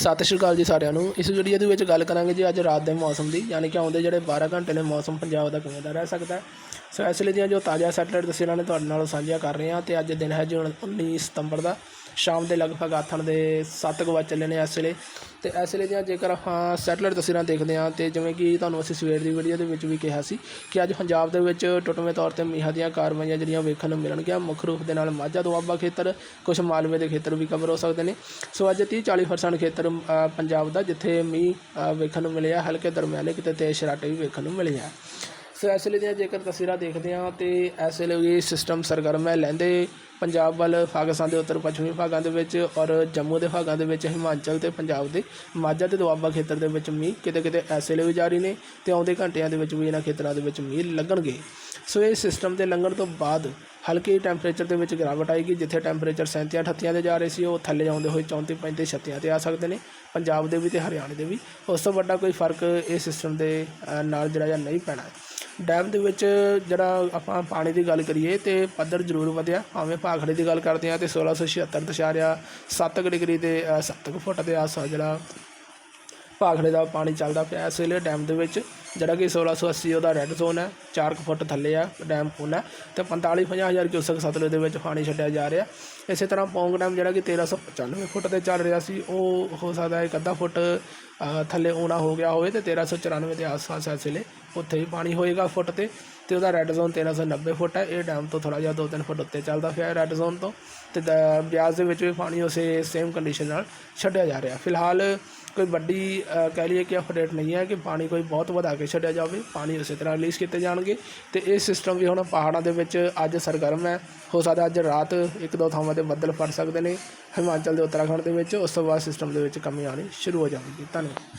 ਸਤਿ ਸ਼੍ਰੀ ਅਕਾਲ ਜੀ ਸਾਰਿਆਂ ਨੂੰ। ਇਸ ਵੀਡੀਓ ਦੇ ਵਿੱਚ ਗੱਲ ਕਰਾਂਗੇ ਜੀ ਅੱਜ ਰਾਤ ਦੇ ਮੌਸਮ ਦੀ, ਯਾਨੀ ਕਿ ਆਉਂਦੇ ਜਿਹੜੇ 12 ਘੰਟੇ ਨੇ ਮੌਸਮ ਪੰਜਾਬ ਦਾ ਕਿਵੇਂ ਦਾ ਰਹਿ ਸਕਦਾ ਹੈ। ਸੋ ਇਸ ਲਈ ਦੀਆਂ ਜੋ ਤਾਜ਼ਾ ਸੈਟਲਾਈਟ ਤਸਵੀਰਾਂ ਨੇ ਤੁਹਾਡੇ ਨਾਲ ਸਾਂਝੀਆਂ ਕਰ ਰਹੇ ਹਾਂ ਤੇ ਅੱਜ ਦਿਨ ਹੈ ਜੀ ਹੁਣ 19 ਸਤੰਬਰ ਦਾ। ਸ਼ਾਮ ਦੇ ਲਗਭਗ ਆਥਣ ਦੇ 7 ਕੁ ਵਜੇ ਚੱਲੇ ਨੇ ਇਸ ਵੇਲੇ। ਤੇ ਇਸ ਵੇਲੇ ਦੀਆਂ ਜੇਕਰ ਆਪਾਂ ਸੈਟਲਾਈਟ ਤਸਵੀਰਾਂ ਦੇਖਦੇ ਹਾਂ ਤੇ ਜਿਵੇਂ ਕਿ ਤੁਹਾਨੂੰ ਅਸੀਂ ਸਵੇਰ ਦੀ ਵੀਡੀਓ ਦੇ ਵਿੱਚ ਵੀ ਕਿਹਾ ਸੀ ਕਿ ਅੱਜ ਪੰਜਾਬ ਦੇ ਵਿੱਚ ਟੁੱਟਵੇਂ ਤੌਰ ਤੇ ਮੀਂਹਾਂ ਦੀਆਂ ਕਾਰਵਾਈਆਂ ਜਿਹੜੀਆਂ ਵੇਖਣ ਨੂੰ ਮਿਲਣਗੀਆਂ, ਮੁੱਖ ਰੂਪ ਦੇ ਨਾਲ ਮਾਝਾ ਦੁਆਬਾ ਖੇਤਰ ਕੁਝ ਮਾਲਵੇ ਦੇ ਖੇਤਰ ਵੀ ਕਵਰ ਹੋ ਸਕਦੇ ਨੇ। ਸੋ ਅੱਜ 30 40% ਖੇਤਰ ਪੰਜਾਬ ਦਾ ਜਿੱਥੇ ਮੀਂਹ ਵੇਖਣ ਨੂੰ ਮਿਲਿਆ, ਹਲਕੇ ਦਰਮਿਆਨੇ ਕਿਤੇ ਤੇਜ਼ ਸ਼ਰਾਟੇ ਵੀ ਵੇਖਣ ਨੂੰ ਮਿਲੇ ਆ ਸੋ ਇਸ ਵੇਲੇ ਦੀਆਂ ਜੇਕਰ ਤਸਵੀਰਾਂ ਦੇਖਦੇ ਹਾਂ ਤੇ ਇਸ ਵੇਲੇ ਵੀ ਸਿਸਟਮ ਸਰਗਰਮ ਹੈ। ਲਹਿੰਦੇ ਪੰਜਾਬ ਵੱਲ, ਪਾਕਿਸਤਾਨ ਦੇ ਉੱਤਰ ਪੱਛਮੀ ਭਾਗਾਂ ਦੇ ਵਿੱਚ ਔਰ ਜੰਮੂ ਦੇ ਭਾਗਾਂ ਦੇ ਵਿੱਚ, ਹਿਮਾਚਲ ਤੇ ਪੰਜਾਬ ਦੇ ਮਾਝਾ ਤੇ ਦੁਆਬਾ ਖੇਤਰ ਦੇ ਵਿੱਚ ਮੀਂਹ ਕਿਤੇ ਕਿਤੇ ਇਸ ਵੇਲੇ ਵੀ ਜਾਰੀ ਨੇ ਤੇ ਆਉਂਦੇ ਘੰਟਿਆਂ ਦੇ ਵਿੱਚ ਵੀ ਇਹਨਾਂ ਖੇਤਰਾਂ ਦੇ ਵਿੱਚ ਮੀਂਹ ਲੱਗਣਗੇ। ਸੋ ਇਹ ਸਿਸਟਮ ਦੇ ਲੰਘਣ ਤੋਂ ਬਾਅਦ ਹਲਕੀ ਟੈਂਪਰੇਚਰ ਦੇ ਵਿੱਚ ਗਿਰਾਵਟ ਆਏਗੀ, ਜਿੱਥੇ ਟੈਂਪਰੇਚਰ 37 38 ਤੇ ਜਾ ਰਹੇ ਸੀ, ਉਹ ਥੱਲੇ ਆਉਂਦੇ ਹੋਏ 34 35 36 ਤੇ ਆ ਸਕਦੇ ਨੇ। ਪੰਜਾਬ ਦੇ ਵੀ ਤੇ ਹਰਿਆਣੇ ਦੇ ਵੀ। ਉਸ ਤੋਂ ਵੱਡਾ ਕੋਈ ਫ਼ਰਕ ਇਹ ਸਿਸਟਮ ਦੇ ਨਾਲ ਜਿਹੜਾ ਜਾਂ ਨਹੀਂ ਪੈਣਾ। ਡੈਮ ਦੇ ਵਿੱਚ ਜਿਹੜਾ ਆਪਾਂ ਪਾਣੀ ਦੀ ਗੱਲ ਕਰੀਏ ਤੇ ਪੱਧਰ ਜ਼ਰੂਰ ਵਧਿਆ। ਭਾਵੇਂ ਭਾਖੜੇ ਦੀ ਗੱਲ ਕਰਦੇ ਆ ਤੇ 1676 ਦਸ਼ਾਰਿਆ 7 ਡਿਗਰੀ ਤੇ 7 ਫੁੱਟ ਦੇ ਆਸ ਜਿਹੜਾ ਭਾਖੜੇ ਦਾ ਪਾਣੀ ਚੱਲਦਾ ਪਿਆ। ਇਸ ਵੇਲੇ ਡੈਮ ਦੇ ਵਿੱਚ ਜਿਹੜਾ ਕਿ 1680 ਉਹਦਾ ਰੈੱਡ ਜ਼ੋਨ ਹੈ 4 ਫੁੱਟ ਥੱਲੇ ਆ ਡੈਮ ਫੁੱਲ ਹੈ ਤੇ 45 ਹਜ਼ਾਰ ਕਿਊਸਕ ਸਤਲੁਜ ਦੇ ਵਿੱਚ ਪਾਣੀ ਛੱਡਿਆ ਜਾ ਰਿਹਾ। ਇਸੇ ਤਰ੍ਹਾਂ ਪੌਂਗ ਡੈਮ ਜਿਹੜਾ ਕਿ 1395 ਫੁੱਟ ਤੇ ਚੱਲ ਰਿਹਾ ਸੀ, ਉਹ ਹੋ ਸਕਦਾ ਹੈ ਇੱਕ ਅੱਧਾ ਫੁੱਟ ਥੱਲੇ ਆਉਣਾ ਹੋ ਗਿਆ ਹੋਵੇ ਤੇ 1394 ਦੇ ਆਸ-ਪਾਸ ਇਸ ਵੇਲੇ ਉੱਥੇ ਵੀ ਪਾਣੀ ਹੋਏਗਾ ਫੁੱਟ ਤੇ ਤੇ ਉਹਦਾ ਰੈੱਡ ਜ਼ੋਨ 1390 ਫੁੱਟ ਹੈ। ਇਹ ਡੈਮ ਤੋਂ ਥੋੜਾ ਜਿਹਾ 2-3 ਫੁੱਟ ਉੱਤੇ ਚੱਲਦਾ ਪਿਆ ਰੈੱਡ ਜ਼ੋਨ ਤੋਂ ਤੇ ਦ- ਬਿਆਸ ਦੇ ਵਿੱਚ ਵੀ ਪਾਣੀ ਉਸੇ ਸੇਮ ਕੰਡੀਸ਼ਨ ਨਾਲ ਛੱਡਿਆ ਜਾ ਰਿਹਾ। ਫਿਲਹਾਲ ਕੋਈ ਵੱਡੀ ਕਹਿ ਲਈਏ ਕਿ ਅਪਡੇਟ ਨਹੀਂ ਹੈ ਕਿ ਪਾਣੀ ਕੋਈ ਬਹੁਤ ਵਧਾ ਕੇ ਛੱਡਿਆ ਜਾਵੇ, ਪਾਣੀ ਉਸੇ ਤਰ੍ਹਾਂ ਰਿਲੀਜ਼ ਕੀਤੇ ਜਾਣਗੇ ਤੇ ਇਹ ਸਿਸਟਮ ਵੀ ਹੁਣ ਪਹਾੜਾਂ ਦੇ ਵਿੱਚ ਅੱਜ ਸਰਗਰਮ ਹੈ। ਹੋ ਸਕਦਾ ਅੱਜ ਰਾਤ ਇੱਕ ਦੋ ਥਾਵਾਂ ਤੇ ਬੱਦਲ ਫੜ ਸਕਦੇ ਨੇ। ਹਿਮਾਚਲ ਦੇ ਉੱਤਰਾਖੰਡ ਦੇ ਵਿੱਚ ਉਸ ਤੋਂ ਬਾਅਦ ਸਿਸਟਮ ਦੇ ਵਿੱਚ ਕਮੀ ਆਉਣੀ ਸ਼ੁਰੂ ਹੋ ਜਾਵੇਗੀ। ਧੰਨਵਾਦ।